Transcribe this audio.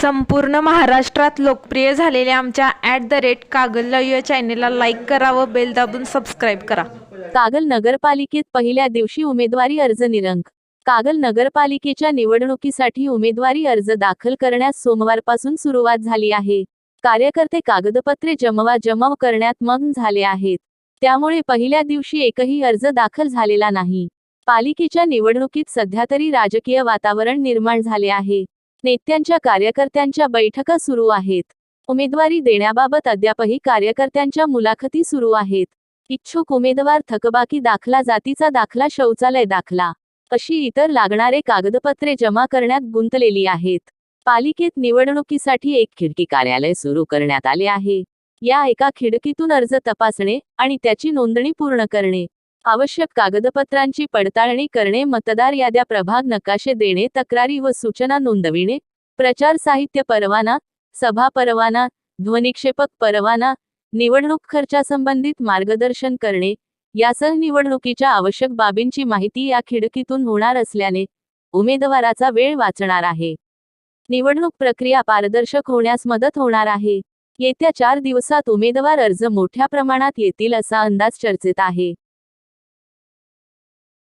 संपूर्ण महाराष्ट्रात लोकप्रिय झालेल्या आमच्या ॲट द रेट कागल या चॅनेलला लाईक करा व बेल दाबून सबस्क्राईब करा. कागल नगरपालिकेत पहिल्या दिवशी उमेदवारी अर्ज निरंक. कागल नगरपालिकेच्या निवडणुकीसाठी उमेदवारी अर्ज दाखल करण्यास सोमवारपासून सुरुवात झाली आहे. कार्यकर्ते कागदपत्रे जमवा जमव करण्यात मग्न झाले आहेत. त्यामुळे पहिल्या दिवशी एकही अर्ज दाखल झालेला नाही. पालिकेच्या निवडणुकीत सध्या तरी राजकीय वातावरण निर्माण झाले आहे. नेत्यांच्या कार्यकर्त्यांच्या बैठका सुरू आहेत. उमेदवारी देण्याबाबत अद्यापही कार्यकर्त्यांच्या मुलाखती सुरू आहेत. इच्छुक उमेदवार थकबाकी दाखला जातीचा दाखला शौचालय दाखला अशी इतर लागणारे कागदपत्रे जमा करण्यात गुंतलेली आहेत. पालिकेत निवडणुकीसाठी एक खिडकी कार्यालय सुरू करण्यात आले आहे. या एका खिडकीतून अर्ज तपासणे आणि त्याची नोंदणी पूर्ण करणे आवश्यक कागदपत्रांची पडताळणी करणे मतदार याद्या प्रभाग नकाशे देणे तक्रारी व सूचना नोंदविणे प्रचार साहित्य परवाना सभा परवाना ध्वनिक्षेपक परवाना निवडणूक खर्चासंबंधित मार्गदर्शन करणे यासह निवडणुकीच्या आवश्यक बाबींची माहिती या खिडकीतून होणार असल्याने उमेदवाराचा वेळ वाचणार आहे. निवडणूक प्रक्रिया पारदर्शक होण्यास मदत होणार आहे. येत्या चार दिवसात उमेदवार अर्ज मोठ्या प्रमाणात येतील असा अंदाज चर्चेत आहे.